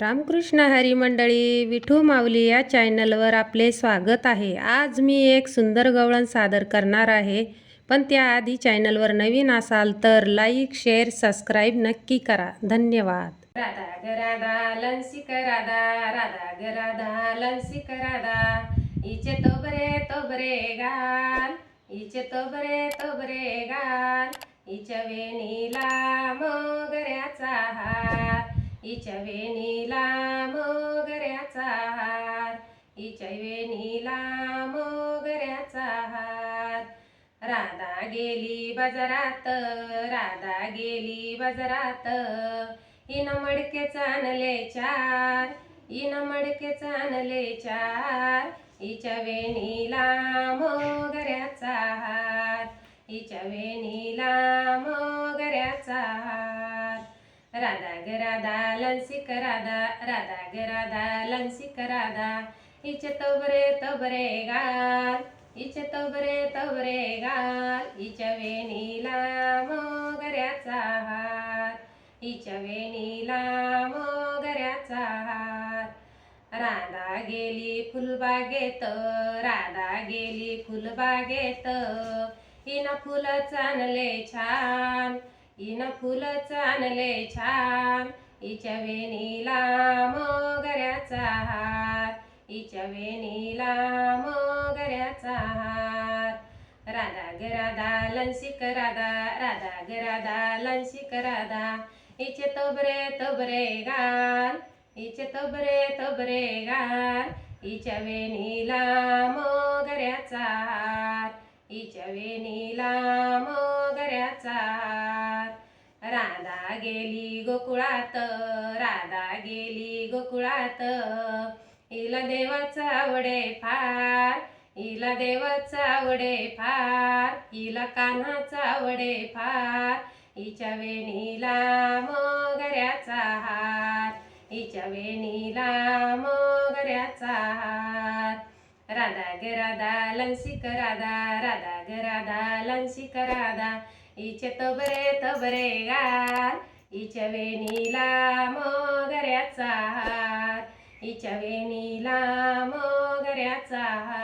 रामकृष्ण हरी मंडळी विठू माऊली या चॅनलवर आपले स्वागत आहे. आज मी एक सुंदर गवळण सादर करणार आहे. पण त्याआधी चॅनलवर नवीन असाल तर लाईक शेअर सबस्क्राईब नक्की करा. धन्यवाद. राधा ग राधा लंसिक राधा राधा ग राधा लंसिक राधा. इचे तोबरे तोबरे गाल. इचे तोबरे तोबरे गाल. इच्या वेणीला मोगऱ्याचा हार. इच्या वेणीला मोगऱ्याचा हार. इच्या वेणीला मोगऱ्याचा हार. राधा गेली बाजारात राधा गेली बाजारात. इन मडके चांगले चार इन मडके चांगले चार. इच्या वेणीला मोगऱ्याचा हार. इच्या वेणीला मोगऱ्याचा हार. राधा ग राधा लंसिक राधा राधा ग राधा लंसिक राधा इचे तोबरे तोबरे गाल इचे तोबरे तोबरे गाल इच्या वेणीला मोगऱ्याचा हार इच्या वेणीला मोगऱ्याचा हार. राधा गेली फुलबागेत राधा गेली फुलबागेत हिन फुलं चांगले छान इन फुलं आणले छान. हिच्या वेणीला मोगऱ्याचा हार. हिच्या वेणीला मोगऱ्याचा हार. राधा ग राधा लंसिक राधा. राधा ग राधा लंसिक राधा. हिचे तोबरे तोबरे गाल हिचे तोबरे तोबरे गाल हिच्या वेणीला मोगऱ्याचा हार. हिच्या वेणीला गेली गोकुळात राधा गेली गोकुळात. हिला देवाचा आवडे फार हिला देवाचा आवडे फार हिला कान्हाचा आवडे फार हिच्या वेणीला मोगऱ्याचा हार हिच्या वेणीला मोगऱ्याचा हार. राधा ग राधा लंसिक राधा राधा ग राधा लंसिक राधा हिचे तबरे तबरे गाल हिच्या वेणीला मोगऱ्याचा हार हिच्या वेणीला मोगऱ्याचा हार.